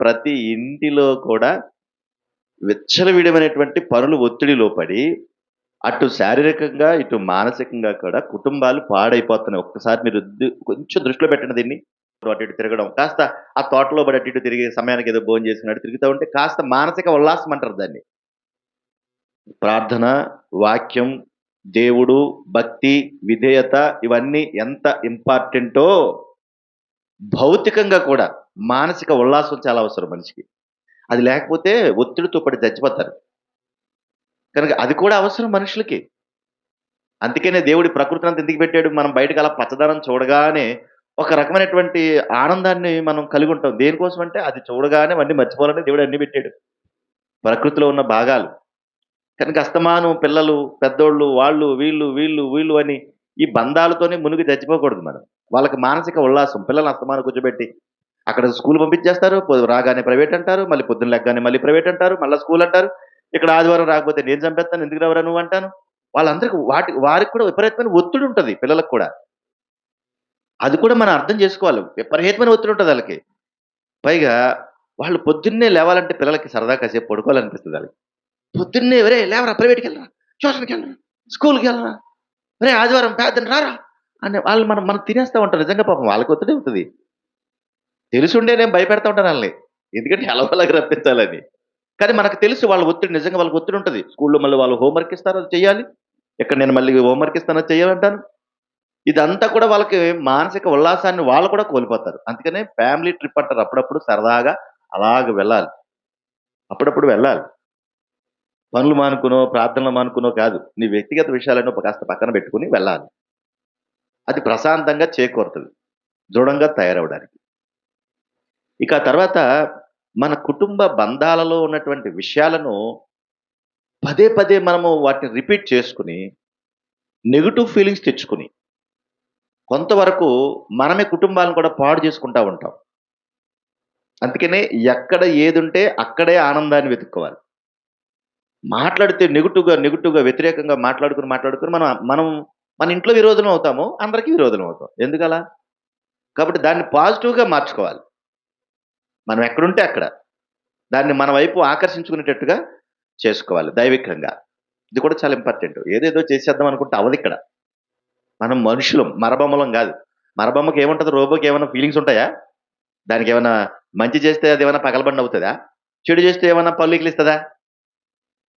ప్రతి ఇంటిలో కూడా విచ్చలవిడమైనటువంటి పనులు ఒత్తిడిలో పడి అటు శారీరకంగా ఇటు మానసికంగా కూడా కుటుంబాలు పాడైపోతున్నాయి. ఒక్కసారి మీరు కొంచెం దృష్టిలో పెట్టండి దీన్ని. అటు ఇటు తిరగడం. కాస్త ఆ తోటలో పడి అటు ఇటు తిరిగి సమయానికి ఏదో భోజనం చేసినట్టు తిరుగుతూ ఉంటే కాస్త మానసిక ఉల్లాసం అంటారు దాన్ని. ప్రార్థన వాక్యం దేవుడు భక్తి విధేయత ఇవన్నీ ఎంత ఇంపార్టెంటో భౌతికంగా కూడా మానసిక ఉల్లాసం చాలా అవసరం మనిషికి. అది లేకపోతే ఒత్తిడితో పడి చచ్చిపోతారు. కనుక అది కూడా అవసరం మనుషులకి. అందుకనే దేవుడి ప్రకృతిని అంత ఎందుకు పెట్టాడు? మనం బయటకు అలా పచ్చదనం చూడగానే ఒక రకమైనటువంటి ఆనందాన్ని మనం కలిగి ఉంటాం. దేనికోసం అంటే అది చూడగానే అన్నీ మర్చిపోవాలని దేవుడు అన్ని పెట్టాడు. ప్రకృతిలో ఉన్న భాగాలు. కనుక అస్తమానం పిల్లలు పెద్దోళ్ళు వాళ్ళు వీళ్ళు వీళ్ళు వీళ్ళు అని ఈ బంధాలతోనే మునిగి చచ్చిపోకూడదు మనం. వాళ్ళకి మానసిక ఉల్లాసం పిల్లలు అస్తమానం కూర్చోబెట్టి అక్కడ స్కూల్ పంపించేస్తారు రాగానే ప్రైవేట్ అంటారు మళ్ళీ పొద్దున్న లెగ్గానే మళ్ళీ ప్రైవేట్ అంటారు మళ్ళీ స్కూల్ అంటారు. ఇక్కడ ఆదివారం రాకపోతే నేను చంపేస్తాను ఎందుకు రావరా నువ్వు అంటాను? వాళ్ళందరికీ వాటి వారికి కూడా విపరీతమైన ఒత్తిడి ఉంటుంది పిల్లలకు కూడా. అది కూడా మనం అర్థం చేసుకోవాలి. విపరీతమైన ఒత్తిడి ఉంటుంది వాళ్ళకి. పైగా వాళ్ళు పొద్దున్నే లేవాలంటే పిల్లలకి సరదా కాసేపు పడుకోవాలనిపిస్తుంది వాళ్ళకి. పొద్దున్నే వరే లేవరా ప్రైవేట్కి వెళ్ళరా ట్యూషన్కి వెళ్ళరా స్కూల్కి వెళ్ళరా రే ఆదివారం పేదని రారా అని వాళ్ళు మనం మనం తినేస్తూ ఉంటారు నిజంగా పాపం వాళ్ళకి ఒత్తిడి ఉంటుంది. తెలుసుండే నేను భయపెడతా ఉంటాను వాళ్ళని. ఎందుకంటే ఎలవలకి రప్పించాలని. కానీ మనకు తెలుసు వాళ్ళ ఒత్తిడి నిజంగా వాళ్ళకి ఒత్తిడి ఉంటుంది. స్కూల్లో మళ్ళీ వాళ్ళు హోంవర్క్ ఇస్తారు అది చేయాలి ఇక్కడ నేను మళ్ళీ హోంవర్క్ ఇస్తాను చేయాలంటాను ఇదంతా కూడా వాళ్ళకి మానసిక ఉల్లాసాన్ని వాళ్ళు కూడా కోల్పోతారు. అందుకనే ఫ్యామిలీ ట్రిప్ అంటారు. అప్పుడప్పుడు సరదాగా అలాగ వెళ్ళాలి. అప్పుడప్పుడు వెళ్ళాలి. పనులు మానుకునో ప్రార్థనలు మానుకునో కాదు. నీ వ్యక్తిగత విషయాలను కాస్త పక్కన పెట్టుకుని వెళ్ళాలి. అది ప్రశాంతంగా చేకూరుతుంది. దృఢంగా తయారవడానికి. ఇక తర్వాత మన కుటుంబ బంధాలలో ఉన్నటువంటి విషయాలను పదే పదే మనము వాటిని రిపీట్ చేసుకుని నెగిటివ్ ఫీలింగ్స్ తెచ్చుకుని కొంతవరకు మనమే కుటుంబాలను కూడా పాడు చేసుకుంటా ఉంటాం. అందుకనే ఎక్కడ ఏది ఉంటే అక్కడే ఆనందాన్ని వెతుక్కోవాలి. మాట్లాడితే నెగిటివ్గా నెగిటివ్గా వ్యతిరేకంగా మాట్లాడుకుని మాట్లాడుకుని మనం మనం మన ఇంట్లో విరోధం అవుతాము అందరికీ విరోధం అవుతాం. ఎందుకలా? కాబట్టి దాన్ని పాజిటివ్గా మార్చుకోవాలి. మనం ఎక్కడుంటే అక్కడ. దాన్ని మన వైపు ఆకర్షించుకునేటట్టుగా చేసుకోవాలి దైవికంగా. ఇది కూడా చాలా ఇంపార్టెంట్ ఏదేదో చేసేద్దాం అనుకుంటే అవది ఇక్కడ. మనం మనుషులం మరబొమ్మలం కాదు. మరబొమ్మకి ఏముంటుంది? రోబోకి ఏమైనా ఫీలింగ్స్ ఉంటాయా? దానికి ఏమైనా మంచి చేస్తే అది ఏమైనా పగలబండి అవుతుందా? చెడు చేస్తే ఏమైనా పళ్ళు ఇస్తుందా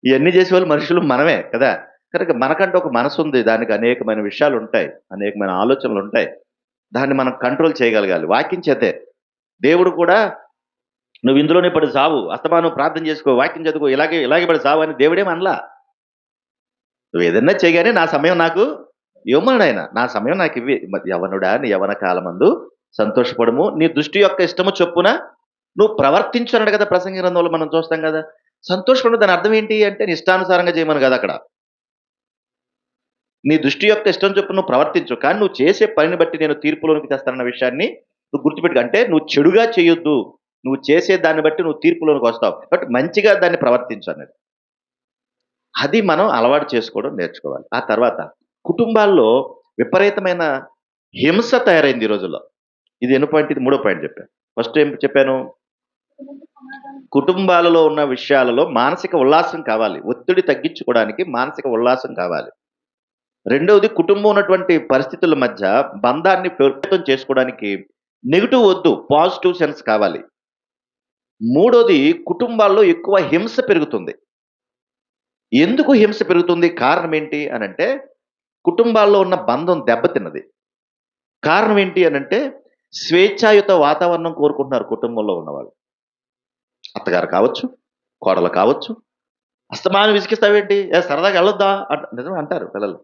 ఇవన్నీ చేసేవాళ్ళు మనుషులు మనమే కదా. కనుక మనకంటే ఒక మనసు ఉంది. దానికి అనేకమైన విషయాలు ఉంటాయి. అనేకమైన ఆలోచనలు ఉంటాయి. దాన్ని మనం కంట్రోల్ చేయగలగాలి. వాక్యం చేతే దేవుడు కూడా నువ్వు ఇందులోనే పడి సావు. అస్తమానం ప్రార్థన చేసుకో వాక్యం చదువుకో ఇలాగే ఇలాగే పడి సావు అని దేవుడేం అనలా నువ్వు ఏదన్నా చేయగానే నా సమయం నాకు ఇవ్వమన్నాడు ఆయన నా సమయం నాకు ఇవ్వి. యవనుడా నీ యవన కాలమందు సంతోషపడము. నీ దృష్టి యొక్క ఇష్టము చొప్పున నువ్వు ప్రవర్తించున్నాడు కదా ప్రసంగి గ్రంథంలో మనం చూస్తాం కదా. సంతోషపడు. దాని అర్థం ఏంటి అంటే నీ ఇష్టానుసారంగా చేయమని కదా అక్కడ. నీ దృష్టి యొక్క ఇష్టం చొప్పున నువ్వు ప్రవర్తించు. కానీ నువ్వు చేసే పనిని బట్టి నేను తీర్పులోనికి తెస్తానన్న విషయాన్ని నువ్వు గుర్తుపెట్టు అంటే నువ్వు చెడుగా చేయొద్దు. నువ్వు చేసే దాన్ని బట్టి నువ్వు తీర్పులోనికి వస్తావు. బట్ మంచిగా దాన్ని ప్రవర్తించు అనేది అది మనం అలవాటు చేసుకోవడం నేర్చుకోవాలి. ఆ తర్వాత కుటుంబాల్లో విపరీతమైన హింస తయారైంది ఈ రోజుల్లో. ఇది ఎన్ని పాయింట్? ఇది మూడో పాయింట్ చెప్పాను ఫస్ట్ ఏం చెప్పాను? కుటుంబాలలో ఉన్న విషయాలలో మానసిక ఉల్లాసం కావాలి. ఒత్తిడి తగ్గించుకోవడానికి మానసిక ఉల్లాసం కావాలి. రెండవది కుటుంబం ఉన్నటువంటి పరిస్థితుల మధ్య బంధాన్ని ప్రభుత్వం చేసుకోవడానికి నెగిటివ్ వద్దు పాజిటివ్ సెన్స్ కావాలి. మూడోది కుటుంబాల్లో ఎక్కువ హింస పెరుగుతుంది. ఎందుకు హింస పెరుగుతుంది? కారణం ఏంటి అని అంటే కుటుంబాల్లో ఉన్న బంధం దెబ్బతిన్నది కారణం ఏంటి అని అంటే స్వేచ్ఛాయుత వాతావరణం కోరుకుంటున్నారు కుటుంబంలో ఉన్నవాళ్ళు. అత్తగారు కావచ్చు కోడలు కావచ్చు అస్తమానం విసిగిస్తావేంటి? ఏ సరదాగా వెళ్ళొద్దా? అంట నిజమే అంటారు పిల్లలు.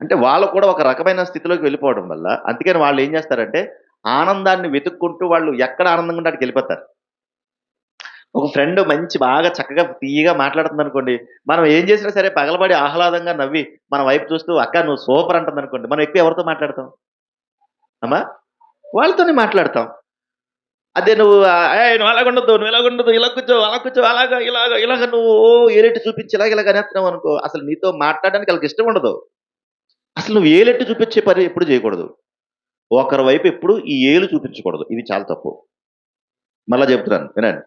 అంటే వాళ్ళు కూడా ఒక రకమైన స్థితిలోకి వెళ్ళిపోవడం వల్ల అందుకని వాళ్ళు ఏం చేస్తారంటే ఆనందాన్ని వెతుక్కుంటూ వాళ్ళు ఎక్కడ ఆనందంగా అక్కడికి వెళ్ళిపోతారు. ఒక ఫ్రెండ్ మంచి బాగా చక్కగా తీయగా మాట్లాడుతుంది అనుకోండి మనం ఏం చేసినా సరే పగలబడి ఆహ్లాదంగా నవ్వి మన వైపు చూస్తూ అక్క నువ్వు సూపర్ అంటుంది అనుకోండి మనం ఎక్కువ ఎవరితో మాట్లాడతాం? అమ్మా వాళ్ళతోనే మాట్లాడతాం. అదే నువ్వు నువ్వు అలాగ ఉండదు నువ్వు ఇలాగ ఉండదు ఇలా కూర్చో అలా కూర్చో అలాగా ఇలాగ ఇలాగ నువ్వు ఓ ఏలెట్టి చూపించి ఇలాగ ఇలాగ అనేస్తున్నావు అనుకో అసలు నీతో మాట్లాడడానికి వాళ్ళకి ఇష్టం ఉండదు. అసలు నువ్వు ఏలెట్టు చూపించే పని ఎప్పుడు చేయకూడదు. ఒకరి వైపు ఎప్పుడు ఈ ఏలు చూపించకూడదు. ఇది చాలా తప్పు. మళ్ళా చెప్తున్నాను వినండి.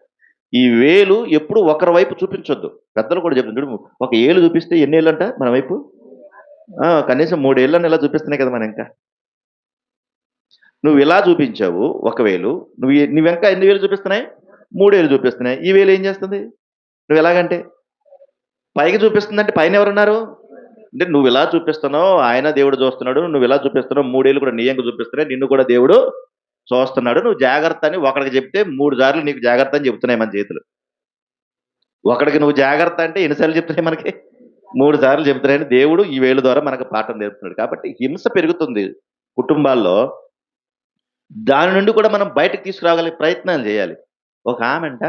ఈ వేలు ఎప్పుడు ఒకరి వైపు చూపించొద్దు. పెద్దలు కూడా చెప్తుంది చూడు ఒక ఏళ్ళు చూపిస్తే ఎన్ని ఏళ్ళు అంట మన వైపు? కనీసం మూడేళ్ళని ఇలా చూపిస్తున్నాయి కదా మనం ఇంకా? నువ్వు ఇలా చూపించావు ఒకవేలు నువ్వు ఏ- నువ్వు ఇంకా ఎన్ని వేలు చూపిస్తున్నాయి? మూడు చూపిస్తున్నాయి. ఈ వేలు ఏం చేస్తుంది? నువ్వు ఎలాగంటే? పైకి చూపిస్తుందంటే పైన ఎవరున్నారు? అంటే నువ్వు ఇలా చూపిస్తున్నావు ఆయన దేవుడు చూస్తున్నాడు నువ్వు ఇలా చూపిస్తున్నావు మూడేళ్ళు కూడా నీయంగా చూపిస్తున్నాయి నిన్ను కూడా దేవుడు చూస్తున్నాడు. నువ్వు జాగ్రత్త అని ఒకడికి చెప్తే మూడు సార్లు నీకు జాగ్రత్త అని చెప్తున్నాయి మన చేతులు. ఒకడికి నువ్వు జాగ్రత్త అంటే ఎన్నిసార్లు చెప్తున్నాయి మనకి? మూడు సార్లు చెప్తున్నాయని దేవుడు ఈ వేలు ద్వారా మనకు పాఠం నేర్పుతున్నాడు. కాబట్టి హింస పెరుగుతుంది కుటుంబాల్లో. దాని నుండి కూడా మనం బయటకు తీసుకురాగలిగే ప్రయత్నాలు చేయాలి. ఒక ఆమెంట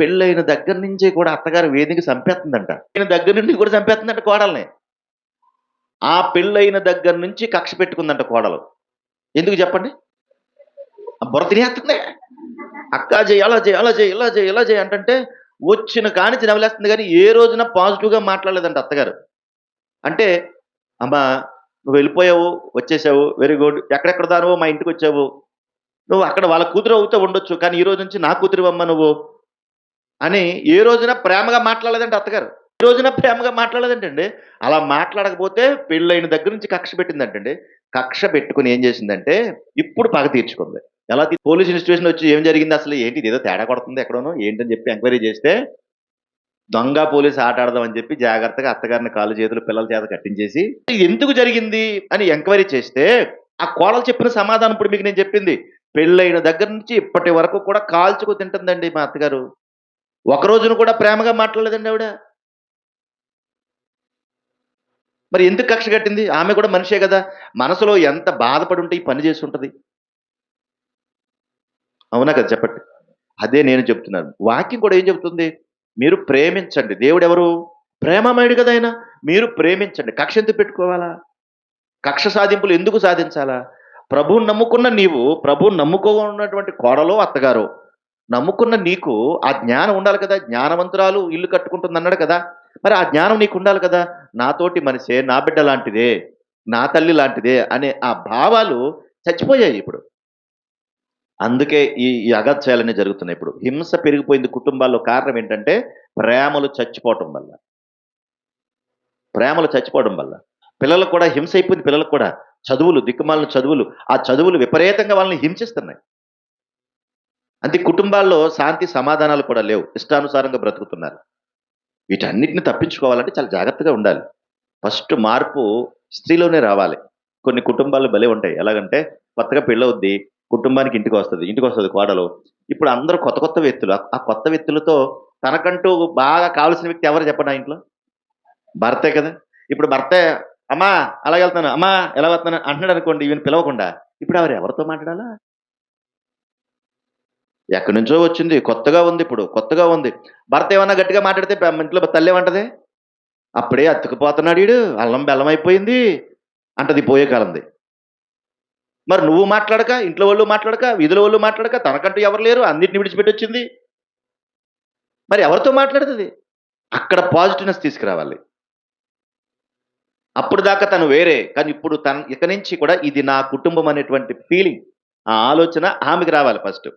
పెళ్ళైన దగ్గర నుంచి కూడా అత్తగారు వేదిక చంపేస్తుందంట. ఆయన దగ్గర నుండి కూడా చంపేస్తుందంట కోడల్ని. ఆ పెళ్ళైన దగ్గర నుంచి కక్ష పెట్టుకుందంట కోడలు. ఎందుకు చెప్పండి? బుర్ర తినేస్తుంది. అక్క చేయి అలా చేయి అలా చేయి ఇలా చేయి ఇలా చేయి అంటే వచ్చిన కానించి నవలేస్తుంది కానీ ఏ రోజున పాజిటివ్గా మాట్లాడలేదంట అత్తగారు. అంటే అమ్మ నువ్వు వెళ్ళిపోయావు వచ్చేసావు వెరీ గుడ్ ఎక్కడెక్కడ దానవో మా ఇంటికి వచ్చావు. నువ్వు అక్కడ వాళ్ళ కూతురు అవుతూ ఉండొచ్చు కానీ ఈ రోజు నుంచి నా కూతురు అమ్మ నువ్వు అని ఏ రోజున ప్రేమగా మాట్లాడలేదంటే అత్తగారు. ఈ రోజున ప్రేమగా మాట్లాడలేదంటండి. అలా మాట్లాడకపోతే పెళ్ళైన దగ్గర నుంచి కక్ష పెట్టిందంటండి. కక్ష పెట్టుకుని ఏం చేసిందంటే ఇప్పుడు పగ తీర్చుకుంది. ఎలా పోలీస్ ఇన్స్టిట్యూషన్ వచ్చి ఏం జరిగింది అసలు? ఏంటి ఇది ఏదో తేడా కొడుతుంది ఎక్కడోనో? ఏంటని చెప్పి ఎంక్వైరీ చేస్తే దొంగ పోలీస్ ఆట ఆడదామని చెప్పి జాగ్రత్తగా అత్తగారిని కాలు చేతులు పిల్లల చేత కట్టించేసి ఇది ఎందుకు జరిగింది? అని ఎంక్వైరీ చేస్తే ఆ కోడలు చెప్పిన సమాధానం ఇప్పుడు మీకు నేను చెప్పింది. పెళ్ళైన దగ్గర నుంచి ఇప్పటి వరకు కూడా కాల్చుకు తింటుందండి మా అత్తగారు. ఒక రోజును కూడా ప్రేమగా మాట్లాడలేదండి ఆవిడ. మరి ఎందుకు కక్ష కట్టింది? ఆమె కూడా మనిషే కదా. మనసులో ఎంత బాధపడి ఉంటే ఈ పని చేసి ఉంటుంది. అవునా కదా చెప్పండి. అదే నేను చెప్తున్నాను. వాక్యం కూడా ఏం చెప్తుంది మీరు ప్రేమించండి. దేవుడు ఎవరు ప్రేమమయుడు కదా ఆయన. మీరు ప్రేమించండి. కక్ష ఎందుకు పెట్టుకోవాలా? కక్ష సాధింపులు ఎందుకు సాధించాలా? ప్రభువుని నమ్ముకున్న నీవు ప్రభువుని నమ్ముకోన్నటువంటి కోడలో అత్తగారు. నమ్ముకున్న నీకు ఆ జ్ఞానం ఉండాలి కదా. జ్ఞానవంతురాలు ఇల్లు కట్టుకుంటుంది అన్నాడు కదా. మరి ఆ జ్ఞానం నీకు ఉండాలి కదా. నాతోటి మనిషే నా బిడ్డ లాంటిదే నా తల్లి లాంటిదే అనే ఆ భావాలు చచ్చిపోయాయి ఇప్పుడు. అందుకే ఈ ఈ అగత్యాలన్నీ జరుగుతున్నాయి ఇప్పుడు. హింస పెరిగిపోయింది కుటుంబాల్లో కారణం ఏంటంటే ప్రేమలు చచ్చిపోవటం వల్ల. ప్రేమలు చచ్చిపోవడం వల్ల. పిల్లలకు కూడా హింస అయిపోయింది పిల్లలకు కూడా. చదువులు దిక్కుమాలిన చదువులు ఆ చదువులు విపరీతంగా వాళ్ళని హింసిస్తున్నాయి. అంతే కుటుంబాల్లో శాంతి సమాధానాలు కూడా లేవు. ఇష్టానుసారంగా బ్రతుకుతున్నారు. వీటన్నిటిని తప్పించుకోవాలంటే చాలా జాగ్రత్తగా ఉండాలి. ఫస్ట్ మార్పు స్త్రీలోనే రావాలి. కొన్ని కుటుంబాలు భలే ఉంటాయి. ఎలాగంటే కొత్తగా పెళ్ళవుద్ది కుటుంబానికి ఇంటికి వస్తుంది. ఇంటికి వస్తుంది కోడలు. ఇప్పుడు అందరూ కొత్త కొత్త వ్యక్తులు. ఆ- కొత్త వ్యక్తులతో తనకంటూ బాగా కావాల్సిన వ్యక్తి ఎవరు చెప్పండి ఆ ఇంట్లో? భర్తే కదా. ఇప్పుడు భర్తే అమ్మా అలా వెళ్తాను అమ్మా ఎలా వెళ్తాను అంటున్నాడు అనుకోండి ఈవెన్ పిలవకుండా. ఇప్పుడు ఎవరు ఎవరితో మాట్లాడాలా? ఎక్కడి నుంచో వచ్చింది. కొత్తగా ఉంది ఇప్పుడు. కొత్తగా ఉంది. భర్త ఏమన్నా గట్టిగా మాట్లాడితే ఇంట్లో తల్లి ఏమంటది? అప్పుడే అతుకుపోతున్నాడు వీడు అల్లం బెల్లం అయిపోయింది. అంటది పోయే కాలంది. మరి నువ్వు మాట్లాడక ఇంట్లో వాళ్ళు మాట్లాడక వీధుల వాళ్ళు మాట్లాడక తనకంటూ ఎవరు లేరు అన్నిటిని విడిచిపెట్టి వచ్చింది మరి ఎవరితో మాట్లాడుతుంది? అక్కడ పాజిటివ్నెస్ తీసుకురావాలి. అప్పుడు దాకా తను వేరే కానీ ఇప్పుడు తన ఇక నుంచి కూడా ఇది నా కుటుంబం అనేటువంటి ఫీలింగ్ ఆ ఆలోచన ఆమెకి రావాలి ఫస్ట్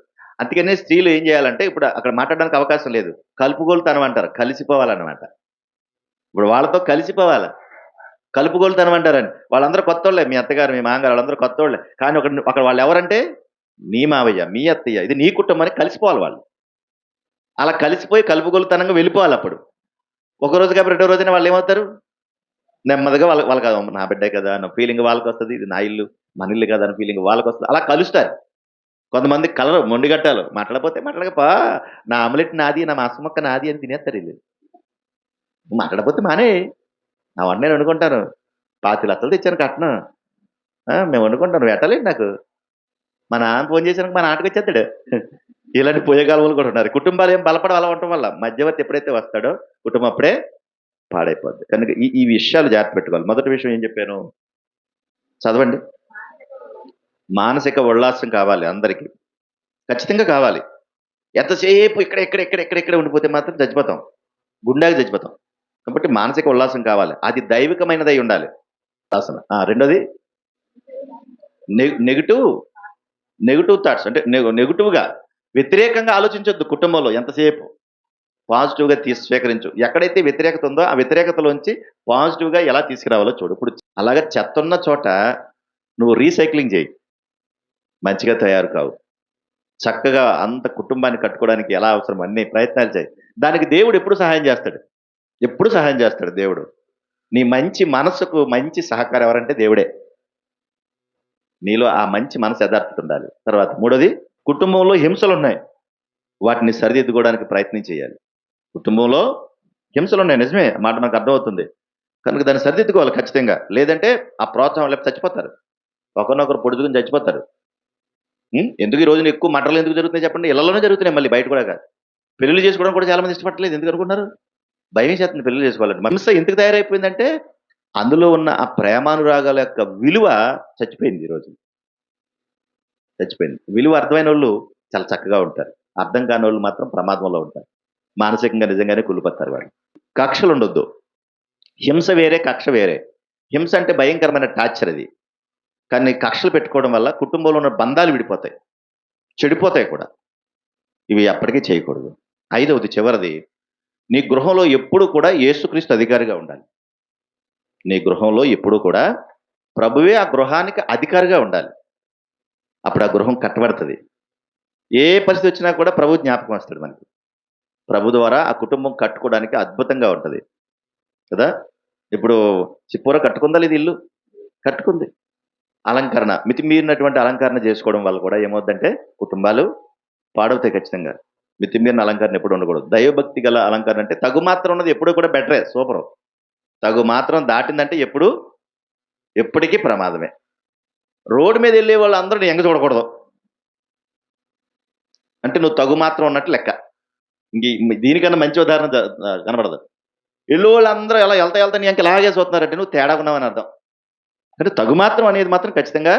అందుకనే స్త్రీలు ఏం చేయాలంటే ఇప్పుడు అక్కడ మాట్లాడడానికి అవకాశం లేదు. కలుపుగోలుతనం అంటారు కలిసిపోవాలన్నమాట. ఇప్పుడు వాళ్ళతో కలిసిపోవాలి. కలుపుగోలుతనం అంటారని. వాళ్ళందరూ కొత్త వాళ్ళే మీ అత్తగారు మీ మామగారు వాళ్ళందరూ కొత్త వాళ్ళే కానీ ఒక అక్కడ వాళ్ళు ఎవరంటే నీ మావయ్య మీ అత్తయ్య. ఇది నీ కుటుంబాన్ని కలిసిపోవాలి వాళ్ళు. అలా కలిసిపోయి కలుపుగోలుతనంగా వెళ్ళిపోవాలి అప్పుడు. ఒక రోజు కాబట్టి రెండో రోజున వాళ్ళు ఏమవుతారు? నెమ్మదిగా వాళ్ళ వాళ్ళకి కదా నా బిడ్డే కదా అన్న ఫీలింగ్ వాళ్ళకి వస్తుంది ఇది నా ఇల్లు మన ఇల్లు కదా అని ఫీలింగ్ వాళ్ళకి వస్తుంది అలా కలుస్తారు. కొంతమంది కలరు మొండిగట్టాలు మాట్లాడకపోతే మాట్లాడకపా నా ఆమ్లెట్ నాది నా మాసమొక్క నాది అని తినేస్తారు వీళ్ళు. మాట్లాడపోతే మానే. నా వంట నేను వండుకుంటాను పాతి లత్తలు తెచ్చాను కట్నం. మేము వండుకుంటాను పెట్టలేదు నాకు. మా నాన్న ఫోన్ చేసాను మా నాటకు వచ్చేస్తాడు. ఇలాంటి పోయేగాలములు కూడా ఉన్నారు. కుటుంబాలు ఏం బలపడ అలా ఉండటం వల్ల. మధ్యవర్తి ఎప్పుడైతే వస్తాడో కుటుంబం అప్పుడే పాడైపోద్ది. కనుక ఈ ఈ విషయాలు జాగ్రత్త పెట్టుకోవాలి. మొదటి విషయం ఏం చెప్పాను? చదవండి. మానసిక ఉల్లాసం కావాలి అందరికీ. ఖచ్చితంగా కావాలి. ఎంతసేపు ఇక్కడ ఇక్కడ ఇక్కడ ఇక్కడ ఇక్కడ ఉండిపోతే మాత్రం చచ్చిపోతాం. గుండెకి చచ్చిపోతాం. కాబట్టి మానసిక ఉల్లాసం కావాలి. అది దైవికమైనదై ఉండాలి. ఉల్లాసన. ఆ, రెండోది నెగిటివ్ నెగిటివ్ థాట్స్ అంటే నెగిటివ్గా వ్యతిరేకంగా ఆలోచించొద్దు కుటుంబంలో ఎంతసేపు. పాజిటివ్గా తీసి స్వీకరించు. ఎక్కడైతే వ్యతిరేకత ఉందో ఆ వ్యతిరేకతలోంచి పాజిటివ్గా ఎలా తీసుకురావాలో చూడు. ఇప్పుడు అలాగే చెత్త ఉన్న చోట నువ్వు రీసైక్లింగ్ చేయి. మంచిగా తయారు కావు. చక్కగా అంత కుటుంబాన్ని కట్టుకోవడానికి ఎలా అవసరం అన్ని ప్రయత్నాలు చేయి. దానికి దేవుడు ఎప్పుడు సహాయం చేస్తాడు? ఎప్పుడు సహాయం చేస్తాడు దేవుడు? నీ మంచి మనసుకు మంచి సహకారం ఎవరంటే దేవుడే. నీలో ఆ మంచి మనసు యథార్థత ఉండాలి. తర్వాత మూడోది కుటుంబంలో హింసలు ఉన్నాయి. వాటిని సరిదిద్దుకోవడానికి ప్రయత్నం చేయాలి. కుటుంబంలో హింసలు ఉన్నాయి. నిజమే మాట నాకు అర్థమవుతుంది. కనుక దాన్ని సరిదిద్దుకోవాలి ఖచ్చితంగా. లేదంటే ఆ ప్రోత్సాహం లేకపోతే చచ్చిపోతారు. ఒకరినొకరు పొడుచుకుని చచ్చిపోతారు. ఎందుకు ఈ రోజున ఎక్కువ మటర్లు ఎందుకు జరుగుతున్నాయి చెప్పండి? ఇళ్ళలోనే జరుగుతున్నాయి మళ్ళీ బయట కూడా కాదు. పెళ్ళి చేసుకోవడం కూడా చాలా మంది ఇష్టపడలేదు ఎందుకు అనుకున్నారు భయం చేస్తుంది పెళ్ళి చేసుకోవాలంటే. హింస ఎందుకు తయారైపోయిందంటే అందులో ఉన్న ఆ ప్రేమానురాగాల యొక్క విలువ చచ్చిపోయింది ఈ రోజు. చచ్చిపోయింది. విలువ అర్థమైన వాళ్ళు చాలా చక్కగా ఉంటారు. అర్థం కాని వాళ్ళు మాత్రం ప్రమాదంలో ఉంటారు. మానసికంగా నిజంగానే కుళ్ళిపోతారు వాళ్ళు. కక్షలు ఉండొద్దు. హింస వేరే కక్ష వేరే. హింస అంటే భయంకరమైన టార్చర్ అది. కానీ కక్షలు పెట్టుకోవడం వల్ల కుటుంబంలో ఉన్న బంధాలు విడిపోతాయి. చెడిపోతాయి కూడా. ఇవి అప్పటికీ చేయకూడదు. ఐదవది చివరిది నీ గృహంలో ఎప్పుడు కూడా యేసుక్రీస్తు అధికారిగా ఉండాలి. నీ గృహంలో ఎప్పుడు కూడా ప్రభువే ఆ గృహానికి అధికారిగా ఉండాలి. అప్పుడు ఆ గృహం కట్టబడుతుంది. ఏ పరిస్థితి వచ్చినా కూడా ప్రభు జ్ఞాపకం వస్తాడు మనకి. ప్రభు ద్వారా ఆ కుటుంబం కట్టుకోవడానికి అద్భుతంగా ఉంటుంది. కదా? ఇప్పుడు చిప్పూర కట్టుకుందా లేదు ఇల్లు? కట్టుకుంది. అలంకరణ మితిమీరినటువంటి అలంకరణ చేసుకోవడం వల్ల కూడా ఏమవుద్దంటే కుటుంబాలు పాడవుతాయి ఖచ్చితంగా. మితిమీరిన అలంకరణ ఎప్పుడు ఉండకూడదు. దైవభక్తి గల అలంకరణ అంటే తగు మాత్రం ఉన్నది ఎప్పుడూ కూడా బెటరే సూపర్. తగు మాత్రం దాటిందంటే ఎప్పుడు? ఎప్పటికీ ప్రమాదమే. రోడ్డు మీద వెళ్ళే వాళ్ళందరూ అందరూ ఎంగ చూడకూడదు. అంటే నువ్వు తగు మాత్రం ఉన్నట్టు లెక్క. ఇంక దీనికన్నా మంచి ఉదాహరణ కనబడదు. ఇల్లు వాళ్ళందరూ ఎలా వెళ్తా వెళ్తా నీ ఎంక ఇలాగే చూస్తున్నారంటే నువ్వు తేడా ఉన్నావని అర్థం. అంటే తగు మాత్రం అనేది మాత్రం ఖచ్చితంగా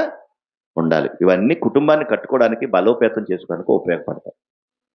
ఉండాలి. ఇవన్నీ కుటుంబాన్ని కట్టుకోవడానికి బలోపేతం చేసుకోవడానికి ఉపయోగపడతాయి.